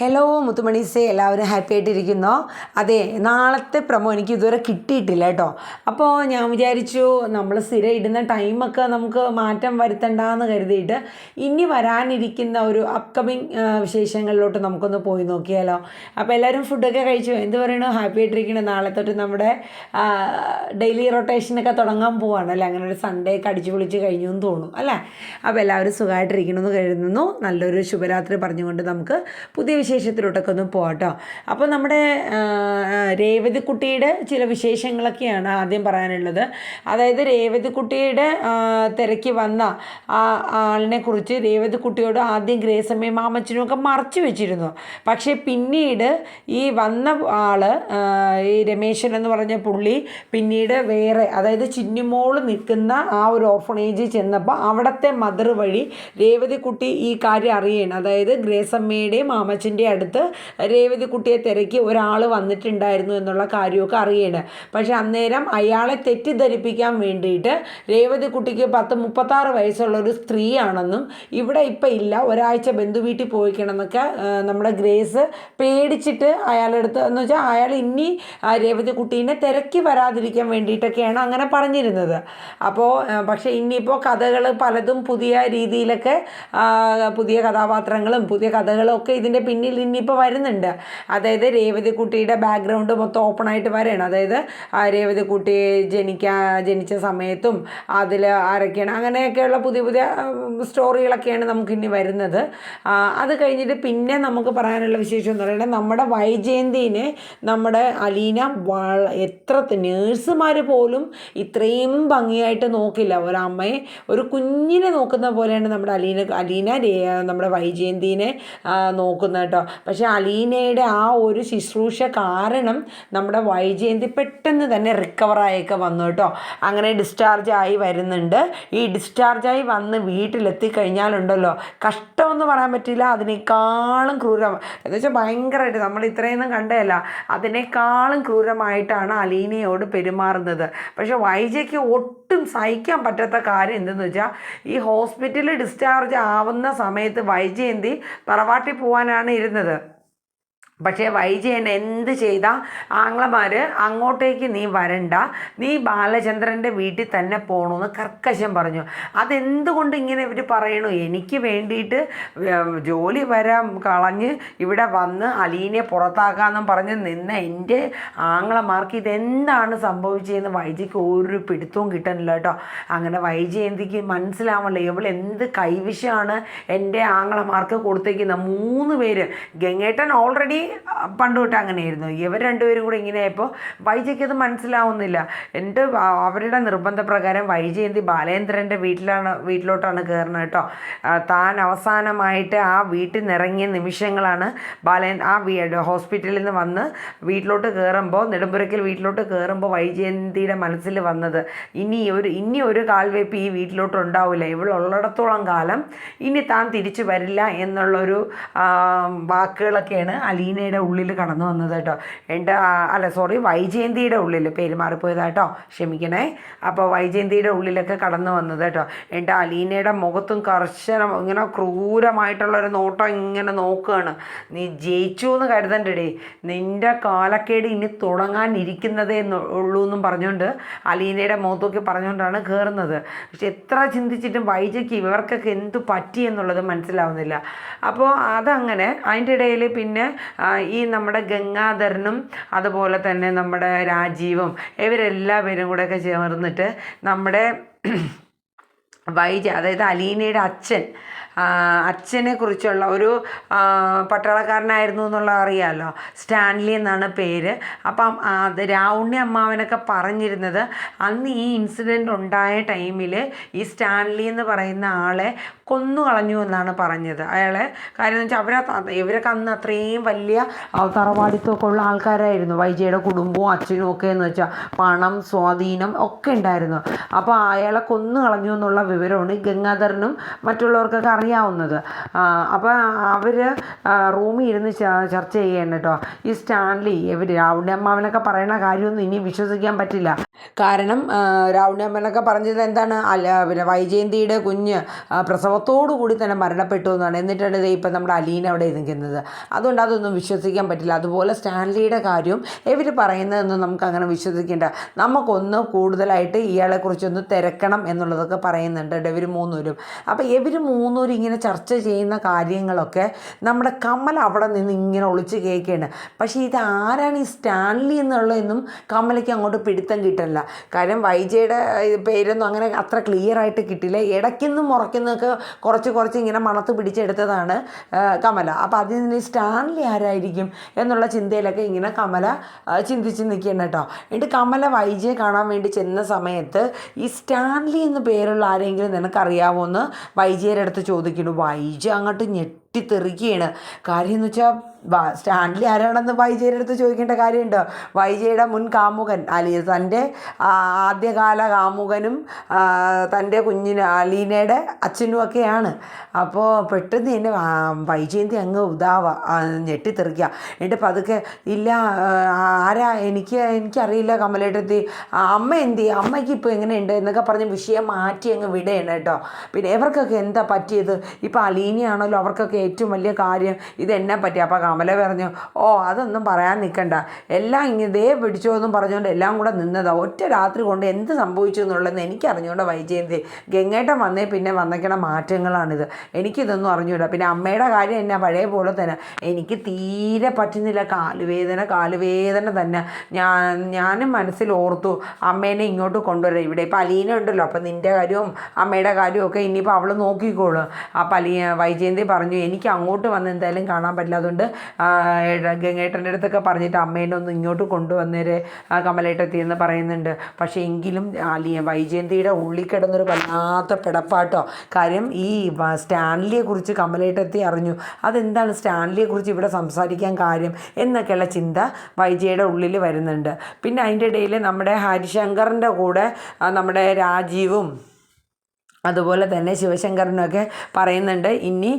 Hello മുത്തുമണീസേ എല്ലാവരും happy ആയിട്ടിരിക്കുന്നോ? അതെ നാളത്തെ പ്രമോ എനിക്ക് ഇതുവരെ കിട്ടിയിട്ടില്ല കേട്ടോ. അപ്പോൾ ഞാൻ വിചാരിച്ചു നമ്മൾ സ്ഥിരം ഇടുന്ന ടൈമൊക്കെ നമുക്ക് മാറ്റം വരുത്തണ്ടെന്ന് കരുതിയിട്ട് ഇനി വരാനിരിക്കുന്ന ഒരു അപ്കമിങ് വിശേഷങ്ങളിലോട്ട് നമുക്കൊന്ന് പോയി നോക്കിയാലോ. അപ്പോൾ എല്ലാവരും ഫുഡൊക്കെ കഴിച്ചു? എന്ത് പറയണു? ഹാപ്പി ആയിട്ടിരിക്കണം. നാളെ തൊട്ട് നമ്മുടെ ഡെയിലി റൊട്ടേഷനൊക്കെ തുടങ്ങാൻ പോവാണ് അല്ലേ? അങ്ങനെ ഒരു സൺഡേ ഒക്കെ അടിച്ചു പൊളിച്ച് കഴിഞ്ഞു എന്ന് തോന്നും അല്ലേ? അപ്പോൾ എല്ലാവരും സുഖമായിട്ടിരിക്കണമെന്ന് കരുതുന്നു. നല്ലൊരു ശുഭരാത്രി പറഞ്ഞുകൊണ്ട് നമുക്ക് പുതിയ വിശേഷത്തിലോട്ടൊക്കെ ഒന്ന് പോകട്ടോ അപ്പോൾ നമ്മുടെ രേവതിക്കുട്ടിയുടെ ചില വിശേഷങ്ങളൊക്കെയാണ് ആദ്യം പറയാനുള്ളത്. അതായത് രേവതിക്കുട്ടിയുടെ തിരക്ക് വന്ന ആ ആളിനെ കുറിച്ച് രേവതിക്കുട്ടിയോട് ആദ്യം ഗ്രേസമ്മയും മാമച്ചനും ഒക്കെ മറച്ചു വെച്ചിരുന്നു. പക്ഷേ പിന്നീട് ഈ വന്ന ആൾ ഈ രമേശൻ എന്ന് പറഞ്ഞ പുള്ളി പിന്നീട് വേറെ അതായത് ചിന്നിമോൾ നിൽക്കുന്ന ആ ഒരു ഓർഫണേജിൽ ചെന്നപ്പോൾ അവിടുത്തെ മദർ വഴി രേവതിക്കുട്ടി ഈ കാര്യം അറിയണം. അതായത് ഗ്രേസമ്മയുടെയും മാമച്ചന്റെ അടുത്ത് രേവതിക്കുട്ടിയെ തിരക്കി ഒരാൾ വന്നിട്ടുണ്ടായിരുന്നു എന്നുള്ള കാര്യമൊക്കെ അറിയണം. പക്ഷെ അന്നേരം അയാളെ തെറ്റിദ്ധരിപ്പിക്കാൻ വേണ്ടിയിട്ട് രേവതിക്കുട്ടിക്ക് പത്ത് മുപ്പത്താറ് വയസ്സുള്ള ഒരു സ്ത്രീയാണെന്നും ഇവിടെ ഇപ്പം ഇല്ല. ഒരാഴ്ച ബന്ധു വീട്ടിൽ പോയിക്കണമെന്നൊക്കെ നമ്മുടെ ഗ്രേസ് പേടിച്ചിട്ട് അയാളുടെ അടുത്ത് എന്ന് വെച്ചാൽ അയാൾ ഇനി രേവതിക്കുട്ടീനെ തിരക്കി വരാതിരിക്കാൻ വേണ്ടിയിട്ടൊക്കെയാണ് അങ്ങനെ പറഞ്ഞിരുന്നത്. അപ്പോൾ പക്ഷേ ഇനിയിപ്പോൾ കഥകൾ പലതും പുതിയ രീതിയിലൊക്കെ പുതിയ കഥാപാത്രങ്ങളും പുതിയ കഥകളും ഒക്കെ ഇതിന്റെ പിന്നിൽ ഇനിയിപ്പോൾ വരുന്നുണ്ട്. അതായത് രേവതിക്കുട്ടിയുടെ ബാക്ക്ഗ്രൗണ്ട് മൊത്തം ഓപ്പൺ ആയിട്ട് വരണം. അതായത് ആ രേവതിക്കുട്ടി ജനിക്കാ ജനിച്ച സമയത്തും അതിൽ ആരൊക്കെയാണ് അങ്ങനെയൊക്കെയുള്ള പുതിയ പുതിയ സ്റ്റോറികളൊക്കെയാണ് നമുക്കിനി വരുന്നത്. അത് കഴിഞ്ഞിട്ട് പിന്നെ നമുക്ക് പറയാനുള്ള വിശേഷം എന്ന് പറയുന്നത് നമ്മുടെ വൈജയന്തിനെ നമ്മുടെ അലീന വള എത്ര നേഴ്സുമാർ പോലും ഇത്രയും ഭംഗിയായിട്ട് നോക്കില്ല. ഒരു ഒരമ്മയെ ഒരു കുഞ്ഞിനെ നോക്കുന്ന പോലെയാണ് നമ്മുടെ അലീന അലീന നമ്മുടെ വൈജയന്തിനെ നോക്കുന്ന നോക്കുന്നത് കേട്ടോ. പക്ഷേ അലീനയുടെ ആ ഒരു ശുശ്രൂഷ കാരണം നമ്മുടെ വൈജയന്തി പെട്ടെന്ന് തന്നെ റിക്കവറായൊക്കെ വന്നു കേട്ടോ. അങ്ങനെ ഡിസ്ചാർജ് ആയി വരുന്നുണ്ട്. ഈ ഡിസ്ചാർജായി വന്ന് വീട്ടിലെത്തി കഴിഞ്ഞാലുണ്ടല്ലോ കഷ്ടമെന്ന് പറയാൻ പറ്റില്ല അതിനേക്കാളും ക്രൂരം. എന്ന് വെച്ചാൽ ഭയങ്കരമായിട്ട് നമ്മൾ ഇത്രയൊന്നും കണ്ടതല്ല അതിനേക്കാളും ക്രൂരമായിട്ടാണ് അലീനയോട് പെരുമാറുന്നത്. പക്ഷെ വൈജയ്ക്ക് ഒട്ടും സഹിക്കാൻ പറ്റാത്ത കാര്യം എന്തെന്ന് വെച്ചാൽ ഈ ഹോസ്പിറ്റലിൽ ഡിസ്ചാർജ് ആവുന്ന സമയത്ത് വൈജയന്തി തറവാട്ടിൽ പോകാനാണ് ഇരുന്നത്. പക്ഷേ വൈജയൻ എന്ത് ചെയ്ത? ആങ്ങളമാർ അങ്ങോട്ടേക്ക് നീ വരണ്ട. നീ ബാലചന്ദ്രന്റെ വീട്ടിൽ തന്നെ പോകണമെന്ന് കർക്കശം പറഞ്ഞു. അതെന്തുകൊണ്ട് ഇങ്ങനെ ഇവർ പറയണു? എനിക്ക് വേണ്ടിയിട്ട് ജോലി വരാൻ കളഞ്ഞ് ഇവിടെ വന്ന് അലീനെ പുറത്താക്കാമെന്നും പറഞ്ഞ് നിന്ന എന്റെ ആങ്ങളമാർക്ക് ഇതെന്താണ് സംഭവിച്ചതെന്ന് വൈജയ്ക്ക് ഒരു പിടുത്തവും കിട്ടണില്ല കേട്ടോ. അങ്ങനെ വൈജയന്തിക്ക് മനസ്സിലാവണല്ലോ. ഇവൾ എന്ത് കൈവിഷമാണ് എന്റെ ആങ്ങളമാർക്ക് കൊടുത്തേക്കുന്ന? മൂന്ന് പേര്. ഗംഗേട്ടൻ ഓൾറെഡി പണ്ട് തൊട്ട് അങ്ങനെയായിരുന്നു. ഇവർ രണ്ടുപേരും കൂടെ ഇങ്ങനെയായപ്പോൾ വൈജയ്ക്ക് അത് മനസ്സിലാവുന്നില്ല. എന്റെ അവരുടെ നിർബന്ധപ്രകാരം വൈജയന്തി ബാലേന്ദ്രന്റെ വീട്ടിലാണ് വീട്ടിലോട്ടാണ് കയറുന്നത് കേട്ടോ. താൻ അവസാനമായിട്ട് ആ വീട്ടിൽ നിറങ്ങിയ നിമിഷങ്ങളാണ് ബാലേ ആ ഹോസ്പിറ്റലിൽ നിന്ന് വന്ന് വീട്ടിലോട്ട് കയറുമ്പോൾ നെടുമ്പുരയ്ക്കൽ വീട്ടിലോട്ട് കയറുമ്പോൾ വൈജയന്തിയുടെ മനസ്സിൽ വന്നത് ഇനി ഒരു ഇനി ഒരു കാൽവയ്പ് ഈ വീട്ടിലോട്ട് ഉണ്ടാവില്ല ഇവളുള്ളിടത്തോളം കാലം ഇനി താൻ തിരിച്ചു വരില്ല എന്നുള്ളൊരു വാക്കുകളൊക്കെയാണ് വാക്കുകളൊക്കെയാണ് അലീനയുടെ ഉള്ളിൽ കടന്നു വന്നത് കേട്ടോ. എന്റെ അല്ല സോറി വൈജയന്തിയുടെ ഉള്ളിൽ പേര് മാറിപ്പോയതാട്ടോ ക്ഷമിക്കണേ. അപ്പോൾ വൈജയന്തിയുടെ ഉള്ളിലൊക്കെ കടന്നു വന്നത് കേട്ടോ. എന്റെ അലീനയുടെ മുഖത്തും കർശനം ഇങ്ങനെ ക്രൂരമായിട്ടുള്ളൊരു നോട്ടം ഇങ്ങനെ നോക്കുകയാണ്. നീ ജയിച്ചു എന്ന് കരുതണ്ടേ നിന്റെ കാലക്കേട് ഇനി തുടങ്ങാനിരിക്കുന്നതേ ഉള്ളൂ എന്നും പറഞ്ഞുകൊണ്ട് അലീനയുടെ മുഖത്തൊക്കെ പറഞ്ഞുകൊണ്ടാണ് കയറുന്നത് പക്ഷെ എത്ര ചിന്തിച്ചിട്ടും വൈജയ്ക്ക് ഇവർക്കൊക്കെ എന്ത് പറ്റി എന്നുള്ളത് മനസ്സിലാവുന്നില്ല. അപ്പോൾ അതങ്ങനെ അതിന്റെ ഇടയിൽ പിന്നെ ഈ നമ്മുടെ ഗംഗാധരനും അതുപോലെ തന്നെ നമ്മുടെ രാജീവും ഇവരെല്ലാവരും കൂടെയൊക്കെ ചേർന്നിട്ട് നമ്മുടെ വൈജ അതായത് അലീനയുടെ അച്ഛൻ അച്ഛനെ കുറിച്ചുള്ള ഒരു പട്ടാളക്കാരനായിരുന്നു എന്നുള്ള അറിയാമല്ലോ സ്റ്റാൻലി എന്നാണ് പേര്. അപ്പം അത് രാവുണ്ണി അമ്മാവനൊക്കെ പറഞ്ഞിരുന്നത് അന്ന് ഈ ഇൻസിഡന്റ് ഉണ്ടായ ടൈമിൽ ഈ സ്റ്റാൻലി എന്ന് പറയുന്ന ആളെ കൊന്നു കളഞ്ഞു എന്നാണ് പറഞ്ഞത്. അയാളെ കാര്യം എന്ന് വെച്ചാൽ അവരെ ഇവരൊക്കെ അന്ന് അത്രയും വലിയ തറവാടിത്തമൊക്കെ ഉള്ള ആൾക്കാരായിരുന്നു. വൈജയുടെ കുടുംബവും അച്ഛനും ഒക്കെ എന്ന് വെച്ചാൽ പണം സ്വാധീനം ഒക്കെ ഉണ്ടായിരുന്നു. അപ്പോൾ അയാളെ കൊന്നു കളഞ്ഞു എന്നുള്ള വിവരമാണ് ഗംഗാധരനും മറ്റുള്ളവർക്കൊക്കെ അറിയാവുന്നത്. അപ്പോൾ അവർ റൂമിൽ ഇരുന്ന് ചർച്ച ചെയ്യണം കേട്ടോ ഈ സ്റ്റാൻലി ഇവർ രാവുണ്ണി അമ്മാവനൊക്കെ പറയുന്ന കാര്യമൊന്നും ഇനി വിശ്വസിക്കാൻ പറ്റില്ല. കാരണം രാവണമ്മനൊക്കെ പറഞ്ഞത് എന്താണ്? അല്ല പിന്നെ വൈജയന്തിയുടെ കുഞ്ഞ് പ്രസവത്തോടു കൂടി തന്നെ മരണപ്പെട്ടു എന്നാണ്. എന്നിട്ടാണ് ഇതേ ഇപ്പം നമ്മുടെ അലീന അവിടെ നിൽക്കുന്നത് അതുകൊണ്ട് അതൊന്നും വിശ്വസിക്കാൻ പറ്റില്ല. അതുപോലെ സ്റ്റാൻലിയുടെ കാര്യവും ഇവർ പറയുന്നതൊന്നും നമുക്ക് അങ്ങനെ വിശ്വസിക്കേണ്ട. നമുക്കൊന്ന് കൂടുതലായിട്ട് ഇയാളെക്കുറിച്ചൊന്ന് തിരക്കണം എന്നുള്ളതൊക്കെ പറയുന്നുണ്ട് ഇവർ മൂന്നൂരും അപ്പോൾ ഇവർ മൂന്നൂരും ഇങ്ങനെ ചർച്ച ചെയ്യുന്ന കാര്യങ്ങളൊക്കെ നമ്മുടെ കമൽ അവിടെ നിന്ന് ഇങ്ങനെ ഒളിച്ച് കേൾക്കുകയാണ് പക്ഷേ ഇത് ആരാണ് ഈ സ്റ്റാൻലി എന്നുള്ളതെന്നും കമലയ്ക്ക് അങ്ങോട്ട് പിടുത്തം കിട്ടില്ല കാര്യം വൈജയുടെ പേരൊന്നും അങ്ങനെ അത്ര ക്ലിയർ ആയിട്ട് കിട്ടില്ല. ഇടയ്ക്കുന്നും മുറയ്ക്കുന്നൊക്കെ കുറച്ച് കുറച്ച് ഇങ്ങനെ മണത്ത് പിടിച്ചെടുത്തതാണ് കമല. അപ്പോൾ അതിൽ നിന്ന് സ്റ്റാൻലി ആരായിരിക്കും എന്നുള്ള ചിന്തയിലൊക്കെ ഇങ്ങനെ കമല ചിന്തിച്ച് നിൽക്കുകയാണ് കേട്ടോ എന്നിട്ട് കമല വൈജയെ കാണാൻ വേണ്ടി ചെന്ന സമയത്ത് ഈ സ്റ്റാൻലി എന്ന് പേരുള്ള ആരെങ്കിലും നിനക്കറിയാമോ എന്ന് വൈജയുടെ അടുത്ത് ചോദിക്കുന്നു വൈജ അങ്ങോട്ട് ഞെട്ടിത്തെറിക്കുകയാണ്. കാര്യം എന്ന് വെച്ചാൽ സ്റ്റാൻലി ആരാണെന്ന് വൈജയുടെ അടുത്ത് ചോദിക്കേണ്ട കാര്യമുണ്ടോ? വൈജയുടെ മുൻ കാമുകൻ അലി തന്റെ ആദ്യകാല കാമുകനും തന്റെ കുഞ്ഞിന് അലീനയുടെ അച്ഛനും ഒക്കെയാണ്. അപ്പോൾ പെട്ടെന്ന് ആ, വൈജയന്തി അങ്ങ് ഉദാവ ഞെട്ടിത്തെറിക്കുക എന്നിട്ട് പതുക്കെ ഇല്ല ആരാ എനിക്ക് എനിക്കറിയില്ല കമലേട്ടത്തി. അമ്മ എന്തി അമ്മയ്ക്ക് ഇപ്പോൾ എങ്ങനെയുണ്ട് എന്നൊക്കെ പറഞ്ഞ് വിഷയം മാറ്റി അങ്ങ് വിടുകയാണ് കേട്ടോ. പിന്നെ ഇവർക്കൊക്കെ എന്താ പറ്റിയത്? ഇപ്പോൾ അലീനയാണല്ലോ അവർക്കൊക്കെ ഏറ്റവും വലിയ കാര്യം ഇത് എന്നെ പറ്റി. അപ്പോൾ കമല പറഞ്ഞു ഓ അതൊന്നും പറയാൻ നിൽക്കണ്ട എല്ലാം ഇങ്ങനെ പിടിച്ചോ എന്നും പറഞ്ഞുകൊണ്ട് എല്ലാം കൂടെ നിന്നതാ. ഒറ്റ രാത്രി കൊണ്ട് എന്ത് സംഭവിച്ചു എന്നുള്ളതെന്ന് എനിക്ക് അറിഞ്ഞുകൊണ്ട് വൈജയന്തി ഗംഗേട്ടൻ വന്നേ പിന്നെ വന്നേക്കണ മാറ്റങ്ങളാണിത്. എനിക്കിതൊന്നും അറിഞ്ഞൂട. പിന്നെ അമ്മയുടെ കാര്യം എന്നാ പഴയ പോലെ തന്നെ. എനിക്ക് തീരെ പറ്റുന്നില്ല. കാലുവേദന കാലുവേദന തന്നെ. ഞാൻ ഞാനും മനസ്സിൽ ഓർത്തു അമ്മേനെ ഇങ്ങോട്ട് കൊണ്ടുവരാം. ഇവിടെ ഇപ്പം അലീന ഉണ്ടല്ലോ. അപ്പം നിന്റെ കാര്യവും അമ്മയുടെ കാര്യവും ഒക്കെ ഇനിയിപ്പോൾ അവൾ നോക്കിക്കോളും. അപ്പം അലീ വൈജയന്തി പറഞ്ഞു എനിക്ക് അങ്ങോട്ട് വന്ന് എന്തായാലും കാണാൻ പറ്റില്ല. അതുകൊണ്ട് ഗംഗേട്ടന്റെ അടുത്തൊക്കെ പറഞ്ഞിട്ട് അമ്മേനെ ഒന്ന് ഇങ്ങോട്ട് കൊണ്ടുവന്നേരെ കമലേട്ടത്തി എന്ന് പറയുന്നുണ്ട്. പക്ഷേ എങ്കിലും വൈജയന്തിയുടെ ഉള്ളിൽ കിടന്നൊരു വല്ലാത്ത പിടപ്പാട്ടോ. കാര്യം ഈ സ്റ്റാൻലിയെ കുറിച്ച് കമലേട്ടത്തി അറിഞ്ഞു. അതെന്താണ് സ്റ്റാൻലിയെ കുറിച്ച് ഇവിടെ സംസാരിക്കാൻ കാര്യം എന്നൊക്കെയുള്ള ചിന്ത വൈജയുടെ ഉള്ളിൽ വരുന്നുണ്ട്. പിന്നെ അതിന്റെ ഇടയിൽ നമ്മുടെ ഹരിശങ്കറിന്റെ കൂടെ നമ്മുടെ രാജീവും അതുപോലെ തന്നെ ശിവശങ്കറിനൊക്കെ പറയുന്നുണ്ട് ഇനി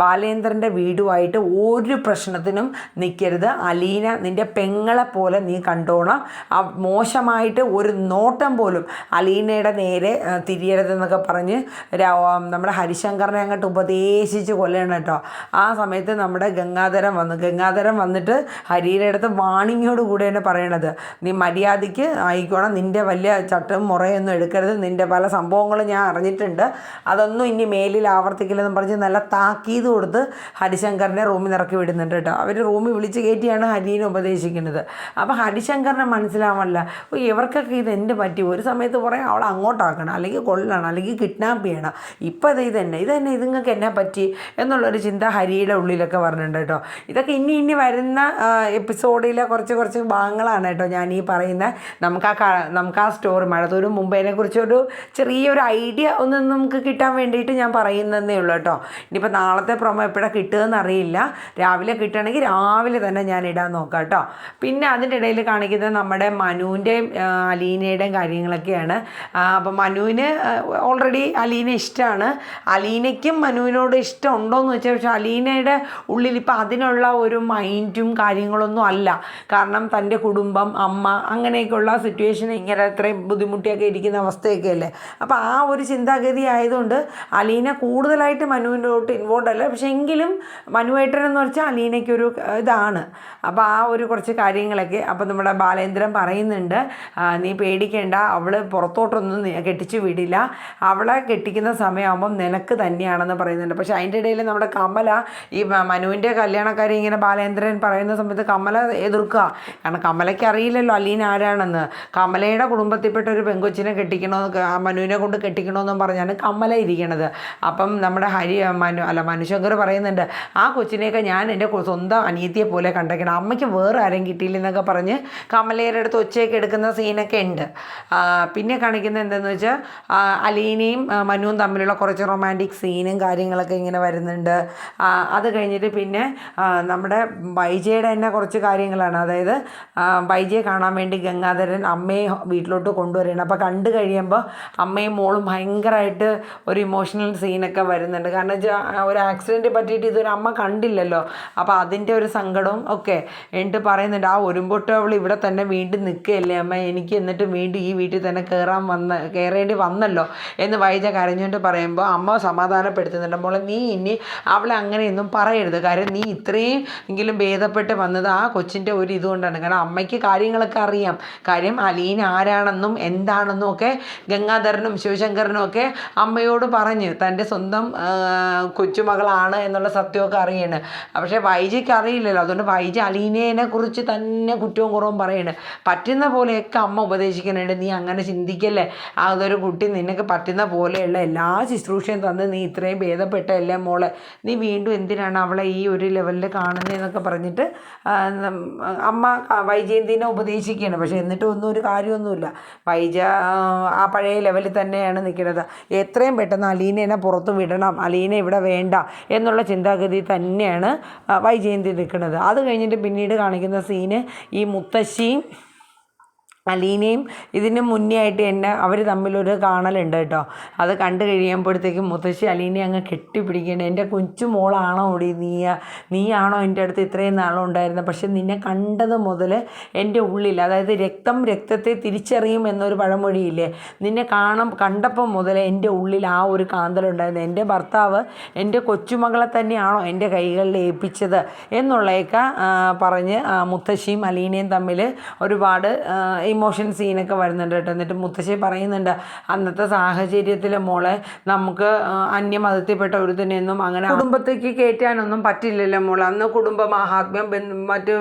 ബാലേന്ദ്രന്റെ വീടുമായിട്ട് ഒരു പ്രശ്നത്തിനും നിൽക്കരുത് അലീന നിന്റെ പെങ്ങളെ പോലെ നീ കണ്ടോണം. ആ മോശമായിട്ട് ഒരു നോട്ടം പോലും അലീനയുടെ നേരെ തിരിയരുതെന്നൊക്കെ പറഞ്ഞ് നമ്മുടെ ഹരിശങ്കറിനെ അങ്ങോട്ട് ഉപദേശിച്ച് കൊല്ലണം കേട്ടോ. ആ സമയത്ത് നമ്മുടെ ഗംഗാധരൻ വന്നു. ഗംഗാധരൻ വന്നിട്ട് ഹരിയുടെ അടുത്ത് വാണിങ്ങോട് കൂടെയാണ് പറയണത്. നീ മര്യാദയ്ക്ക് ആയിക്കോണം. നിന്റെ വലിയ ചട്ടം മുറയൊന്നും എടുക്കരുത്. നിന്റെ പല സംഭവങ്ങളും ഞാൻ അറിഞ്ഞിട്ടുണ്ട്. അതൊന്നും ഇനി മേലിൽ ആവർത്തിക്കില്ലെന്ന് പറഞ്ഞ് നല്ല താക്കീത് കൊടുത്ത് ഹരിശങ്കറിനെ റൂമിൽ നിറക്കി വിടുന്നുണ്ട് കേട്ടോ. അവർ റൂമിൽ വിളിച്ച് കയറ്റിയാണ് ഹരിനെ ഉപദേശിക്കുന്നത്. അപ്പോൾ ഹരിശങ്കറിനെ മനസ്സിലാവല്ല ഓ ഇവർക്കൊക്കെ ഇത് എന്ത് പറ്റി? ഒരു സമയത്ത് പറയാം അവളെ അങ്ങോട്ടാക്കണം അല്ലെങ്കിൽ കൊല്ലണം അല്ലെങ്കിൽ കിഡ്നാപ്പ് ചെയ്യണം. ഇപ്പോൾ ഇത് ഇതന്നെ ഇതന്നെ ഇതുങ്ങൾക്ക് എന്നെ പറ്റി? എന്നുള്ളൊരു ചിന്ത ഹരിയുടെ ഉള്ളിലൊക്കെ പറഞ്ഞിട്ടുണ്ട് കേട്ടോ. ഇതൊക്കെ ഇനി ഇനി വരുന്ന എപ്പിസോഡിലെ കുറച്ച് കുറച്ച് ഭാഗങ്ങളാണ് കേട്ടോ ഞാൻ ഈ പറയുന്ന നമുക്ക് ആ നമുക്ക് ആ സ്റ്റോറി മഴത്തൂരും മുംബൈനെ കുറിച്ചൊരു ചെറിയൊരു ഐഡിയ ഒന്ന് നമുക്ക് കിട്ടാൻ വേണ്ടിയിട്ട് ഞാൻ പറയുന്നതേ ഉള്ളൂ കേട്ടോ. ഇനിയിപ്പോൾ നാളത്തെ പ്രൊമോ എപ്പോഴാണ് കിട്ടുകയെന്ന് അറിയില്ല. രാവിലെ കിട്ടുകയാണെങ്കിൽ രാവിലെ തന്നെ ഞാൻ ഇടാൻ നോക്കാം കേട്ടോ. പിന്നെ അതിന്റെ ഇടയിൽ കാണിക്കുന്നത് നമ്മുടെ മനുവിന്റെയും അലീനയുടെയും കാര്യങ്ങളൊക്കെയാണ്. അപ്പോൾ മനുവിന് ഓൾറെഡി അലീന ഇഷ്ടമാണ്. അലീനയ്ക്കും മനുവിനോട് ഇഷ്ടം ഉണ്ടോയെന്ന് വെച്ചാൽ പക്ഷേ അലീനയുടെ ഉള്ളിൽ ഇപ്പോൾ അതിനുള്ള ഒരു മൈൻഡും കാര്യങ്ങളൊന്നും അല്ല. കാരണം തന്റെ കുടുംബം അമ്മ അങ്ങനെയൊക്കെയുള്ള സിറ്റുവേഷൻ ഇങ്ങനെ അത്രയും ബുദ്ധിമുട്ടിയൊക്കെ ഇരിക്കുന്ന അവസ്ഥയൊക്കെ അല്ലേ അപ്പോൾ ആ ഒരു ചിന്താഗതി ആയതുകൊണ്ട് അലീന കൂടുതലായിട്ട് മനുവിനോട്ട് ഇൻവോൾവ് അല്ല. പക്ഷേ എങ്കിലും മനുവേട്ടൻ എന്ന് വെച്ചാൽ അലീനയ്ക്കൊരു ഇതാണ്. അപ്പോൾ ആ ഒരു കുറച്ച് കാര്യങ്ങളൊക്കെ അപ്പോൾ നമ്മുടെ ബാലേന്ദ്രൻ പറയുന്നുണ്ട് നീ പേടിക്കേണ്ട അവൾ പുറത്തോട്ടൊന്നും കെട്ടിച്ചു വിടില്ല. അവളെ കെട്ടിക്കുന്ന സമയമാകുമ്പം നിനക്ക് തന്നെയാണെന്ന് പറയുന്നുണ്ട്. പക്ഷേ അതിന്റെ ഇടയിൽ നമ്മുടെ കമല ഈ മനുവിന്റെ കല്യാണക്കാരി ഇങ്ങനെ ബാലേന്ദ്രൻ പറയുന്ന സമയത്ത് കമല എതിർക്കുക. കാരണം കമലയ്ക്ക് അറിയില്ലല്ലോ അലീന ആരാണെന്ന്. കമലയുടെ കുടുംബത്തിൽപ്പെട്ട ഒരു പെങ്കൊച്ചിനെ കെട്ടിക്കണോ മനുവിനെ കൊണ്ട് കെട്ടിക്കണമെന്നും പറഞ്ഞാണ് കമ്മല ഇരിക്കണത്. അപ്പം നമ്മുടെ ഹരി മനു അല്ല മനുശങ്കർ പറയുന്നുണ്ട് ആ കൊച്ചിനെയൊക്കെ ഞാൻ എന്റെ സ്വന്തം അനിയത്തിയെ പോലെ കണ്ടേക്കണം. അമ്മയ്ക്ക് വേറെ ആരും കിട്ടിയില്ലെന്നൊക്കെ പറഞ്ഞ് കമലയുടെ അടുത്ത് ഒച്ചയൊക്കെ എടുക്കുന്ന സീനൊക്കെ ഉണ്ട്. പിന്നെ കാണിക്കുന്നത് എന്താണെന്ന് വെച്ചാൽ അലീനയും മനുവും തമ്മിലുള്ള കുറച്ച് റൊമാന്റിക് സീനും കാര്യങ്ങളൊക്കെ ഇങ്ങനെ വരുന്നുണ്ട്. അത് കഴിഞ്ഞിട്ട് പിന്നെ നമ്മുടെ ബൈജയുടെ തന്നെ കുറച്ച് കാര്യങ്ങളാണ്. അതായത് ബൈജയെ കാണാൻ വേണ്ടി ഗംഗാധരൻ അമ്മയെ വീട്ടിലോട്ട് കൊണ്ടുവരികയാണ്. അപ്പോൾ കണ്ടു കഴിയുമ്പോൾ അമ്മയും മോളും ഭയങ്കരമായിട്ട് ഭയങ്കരമായിട്ട് ഒരു ഇമോഷണൽ സീനൊക്കെ വരുന്നുണ്ട്. കാരണം ഒരു ആക്സിഡന്റ് പറ്റിയിട്ട് ഇതൊരു അമ്മ കണ്ടില്ലല്ലോ. അപ്പോൾ അതിന്റെ ഒരു സങ്കടവും ഒക്കെ എന്നിട്ട് പറയുന്നുണ്ട് ആ ഒരുമ്പൊട്ടവൾ ഇവിടെ തന്നെ വീണ്ടും നിൽക്കുകയല്ലേ അമ്മ. എനിക്ക് എന്നിട്ട് വീണ്ടും ഈ വീട്ടിൽ തന്നെ കയറാൻ വന്ന കയറേണ്ടി വന്നല്ലോ. എന്ന് വൈജ കരഞ്ഞുകൊണ്ട് പറയുമ്പോൾ അമ്മ സമാധാനപ്പെടുത്തുന്നുണ്ട് മോളെ നീ ഇനി അവളെ അങ്ങനെയൊന്നും പറയരുത്. കാര്യം നീ ഇത്രയും എങ്കിലും ഭേദപ്പെട്ട് വന്നത് ആ കൊച്ചിന്റെ ഒരു ഇതുകൊണ്ടാണ് കാരണം അമ്മയ്ക്ക് കാര്യങ്ങളൊക്കെ അറിയാം. കാര്യം അലീൻ ആരാണെന്നും എന്താണെന്നും ഒക്കെ ഗംഗാധരനും ശിവശങ്കരനും ഒക്കെ അമ്മയോട് പറഞ്ഞ് തന്റെ സ്വന്തം കൊച്ചുമകളാണ് എന്നുള്ള സത്യമൊക്കെ അറിയണ്. പക്ഷേ വൈജിക്ക് അറിയില്ലല്ലോ. അതുകൊണ്ട് വൈജി അലീനേനെ കുറിച്ച് തന്നെ കുറ്റവും കുറവും പറയണ്. പറ്റുന്ന പോലെയൊക്കെ അമ്മ ഉപദേശിക്കുന്നുണ്ട്. നീ അങ്ങനെ ചിന്തിക്കല്ലേ? അതൊരു കുട്ടി നിനക്ക് പറ്റുന്ന പോലെയുള്ള എല്ലാ ശുശ്രൂഷയും തന്ന് നീ ഇത്രയും ഭേദപ്പെട്ടല്ലേ മോളെ? നീ വീണ്ടും എന്തിനാണ് അവളെ ഈ ഒരു ലെവലിൽ കാണുന്നതെന്നൊക്കെ പറഞ്ഞിട്ട് അമ്മ വൈജയന്തിനെ ഉപദേശിക്കുകയാണ് പക്ഷേ എന്നിട്ടും ഒന്നും ഒരു കാര്യമൊന്നുമില്ല. വൈജ ആ പഴയ ലെവലിൽ തന്നെയാണ് നിൽക്കുന്നത് എത്രയും പെട്ടെന്ന് അലീനേനെ പുറത്ത് വിടണം അലീന ഇവിടെ വേണ്ട എന്നുള്ള ചിന്താഗതി തന്നെയാണ് വൈജയന്തി നിൽക്കുന്നത്. അത് കഴിഞ്ഞിട്ട് പിന്നീട് കാണിക്കുന്ന സീന് ഈ മുത്തശ്ശിയും അലീനയും ഇതിന് മുന്നേ ആയിട്ട് എന്നെ അവർ തമ്മിലൊരു കാണലുണ്ട് കേട്ടോ. അത് കണ്ടു കഴിയുമ്പോഴത്തേക്കും മുത്തശ്ശി അലീനയെ അങ്ങ് കെട്ടിപ്പിടിക്കണം എന്റെ കൊച്ചു മോളാണോ ഓടി നീ? നീയാണോ എന്റെ അടുത്ത് ഇത്രയും നാളും ഉണ്ടായിരുന്നത് പക്ഷെ നിന്നെ കണ്ടത് മുതൽ എന്റെ ഉള്ളിൽ അതായത് രക്തം രക്തത്തെ തിരിച്ചറിയും എന്നൊരു പഴമൊഴിയില്ലേ? നിന്നെ കാണാൻ കണ്ടപ്പം മുതൽ എന്റെ ഉള്ളിൽ ആ ഒരു കാന്തലുണ്ടായിരുന്നു. എന്റെ ഭർത്താവ് എന്റെ കൊച്ചുമകളെ തന്നെയാണോ എന്റെ കൈകളിൽ ഏൽപ്പിച്ചത്? എന്നുള്ളതൊക്കെ പറഞ്ഞ് മുത്തശ്ശിയും അലീനയും തമ്മിൽ ഒരുപാട് ഇമോഷൻ സീനൊക്കെ വരുന്നുണ്ട് കേട്ടോ. എന്നിട്ട് മുത്തശ്ശി പറയുന്നുണ്ട് അന്നത്തെ സാഹചര്യത്തിൽ മോളെ നമുക്ക് അന്യമതത്തിൽപ്പെട്ട ഒരുത്തിനെയൊന്നും അങ്ങനെ കുടുംബത്തേക്ക് കയറ്റാനൊന്നും പറ്റില്ലല്ലോ മോൾ അന്ന് കുടുംബ മാഹാത്മ്യം മറ്റ്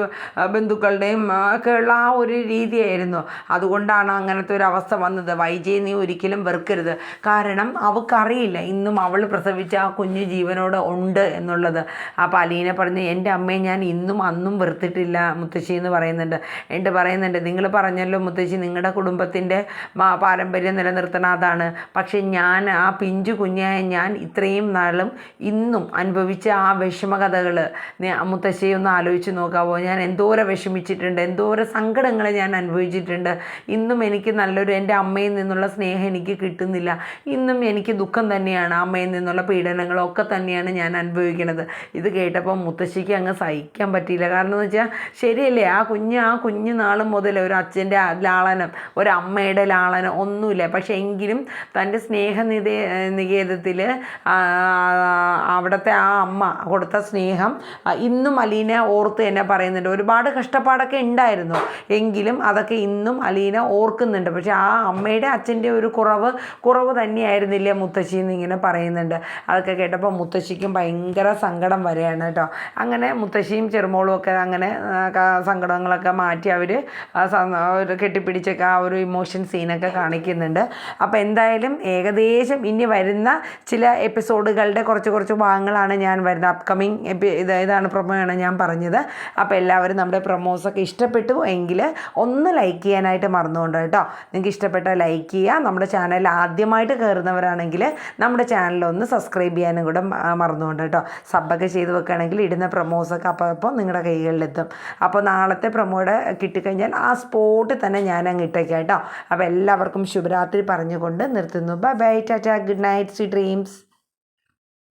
ബന്ധുക്കളുടെയും ഒക്കെ ഉള്ള ആ ഒരു രീതിയായിരുന്നു. അതുകൊണ്ടാണ് അങ്ങനത്തെ ഒരു അവസ്ഥ വന്നത്. വൈജയെ നീ ഒരിക്കലും വെറുക്കരുത്. കാരണം അവൾക്കറിയില്ല ഇന്നും അവൾ പ്രസവിച്ച ആ കുഞ്ഞു ജീവനോട് ഉണ്ട് എന്നുള്ളത്. അപ്പോൾ അലീന പറഞ്ഞ് എന്റെ അമ്മയെ ഞാൻ ഇന്നും അന്നും വെറുത്തിട്ടില്ല മുത്തശ്ശി എന്ന് പറയുന്നുണ്ട്. എന്നിട്ട് പറയുന്നുണ്ട് നിങ്ങൾ പറഞ്ഞല്ലോ മുത്തശ്ശി നിങ്ങളുടെ കുടുംബത്തിന്റെ പാരമ്പര്യം നിലനിർത്തണം അതാണ്. പക്ഷേ ഞാൻ ആ പിഞ്ചു കുഞ്ഞായ ഞാൻ ഇത്രയും നാളും ഇന്നും അനുഭവിച്ച ആ വിഷമകഥകൾ മുത്തശ്ശിയെ ഒന്ന് ആലോചിച്ച് നോക്കാവോ? ഞാൻ എന്തോരം വിഷമിച്ചിട്ടുണ്ട് എന്തോരം സങ്കടങ്ങൾ ഞാൻ അനുഭവിച്ചിട്ടുണ്ട്. ഇന്നും എനിക്ക് നല്ലൊരു എന്റെ അമ്മയിൽ നിന്നുള്ള സ്നേഹം എനിക്ക് കിട്ടുന്നില്ല. ഇന്നും എനിക്ക് ദുഃഖം തന്നെയാണ് അമ്മയിൽ നിന്നുള്ള പീഡനങ്ങളൊക്കെ തന്നെയാണ് ഞാൻ അനുഭവിക്കുന്നത് ഇത് കേട്ടപ്പോൾ മുത്തശ്ശിക്ക് അങ്ങ് സഹിക്കാൻ പറ്റിയില്ല. കാരണം എന്ന് വെച്ചാൽ ശരിയല്ലേ? ആ കുഞ്ഞ് ആ കുഞ്ഞു നാൾ മുതൽ ഒരു അച്ഛന്റെ ലാളനം ഒരമ്മയുടെ ലാളനം ഒന്നുമില്ല. പക്ഷേ എങ്കിലും തന്റെ സ്നേഹനിധേ നികേതത്തിൽ അവിടുത്തെ ആ അമ്മ കൊടുത്ത സ്നേഹം ഇന്നും അലീന ഓർത്ത് തന്നെ പറയുന്നുണ്ട്. ഒരുപാട് കഷ്ടപ്പാടൊക്കെ ഉണ്ടായിരുന്നു. എങ്കിലും അതൊക്കെ ഇന്നും അലീന ഓർക്കുന്നുണ്ട്. പക്ഷേ ആ അമ്മയുടെ അച്ഛന്റെ ഒരു കുറവ് കുറവ് തന്നെയായിരുന്നില്ല മുത്തശ്ശി എന്നിങ്ങനെ പറയുന്നുണ്ട്. അതൊക്കെ കേട്ടപ്പോൾ മുത്തശ്ശിക്കും ഭയങ്കര സങ്കടം വരികയാണ് കേട്ടോ. അങ്ങനെ മുത്തശ്ശിയും ചെറുമോളും ഒക്കെ അങ്ങനെ സങ്കടങ്ങളൊക്കെ മാറ്റി അവർ കെട്ടിപ്പിടിച്ചൊക്കെ ആ ഒരു ഇമോഷൻ സീനൊക്കെ കാണിക്കുന്നുണ്ട്. അപ്പോൾ എന്തായാലും ഏകദേശം ഇനി വരുന്ന ചില എപ്പിസോഡുകളുടെ കുറച്ച് കുറച്ച് ഭാഗങ്ങളാണ് ഞാൻ വരുന്നത്. അപ്കമിങ് എപ്പി ഇത് ഇതാണ് പ്രൊമോയാണ് ഞാൻ പറഞ്ഞത്. അപ്പോൾ എല്ലാവരും നമ്മുടെ പ്രൊമോസൊക്കെ ഇഷ്ടപ്പെട്ടു എങ്കിൽ ഒന്ന് ലൈക്ക് ചെയ്യാനായിട്ട് മറന്നുകൊണ്ട് കേട്ടോ. നിങ്ങൾക്ക് ഇഷ്ടപ്പെട്ട ലൈക്ക് ചെയ്യുക. നമ്മുടെ ചാനൽ ആദ്യമായിട്ട് കയറുന്നവരാണെങ്കിൽ നമ്മുടെ ചാനൽ ഒന്ന് സബ്സ്ക്രൈബ് ചെയ്യാനും കൂടെ മറന്നുകൊണ്ട് കേട്ടോ. സബ്ബൊക്കെ ചെയ്ത് വെക്കുകയാണെങ്കിൽ ഇടുന്ന പ്രൊമോസൊക്കെ അപ്പോൾ അപ്പോൾ നിങ്ങളുടെ കൈകളിലെത്തും. അപ്പോൾ നാളത്തെ പ്രൊമോയുടെ കിട്ടിക്കഴിഞ്ഞാൽ ആ സ്പോട്ടിൽ തന്നെ ഞാൻ അങ്ങ് ഇട്ടേക്കാം കേട്ടോ. അപ്പോൾ എല്ലാവർക്കും ശുഭരാത്രി പറഞ്ഞുകൊണ്ട് നിർത്തുന്നു. Bye bye tata good night sweet dreams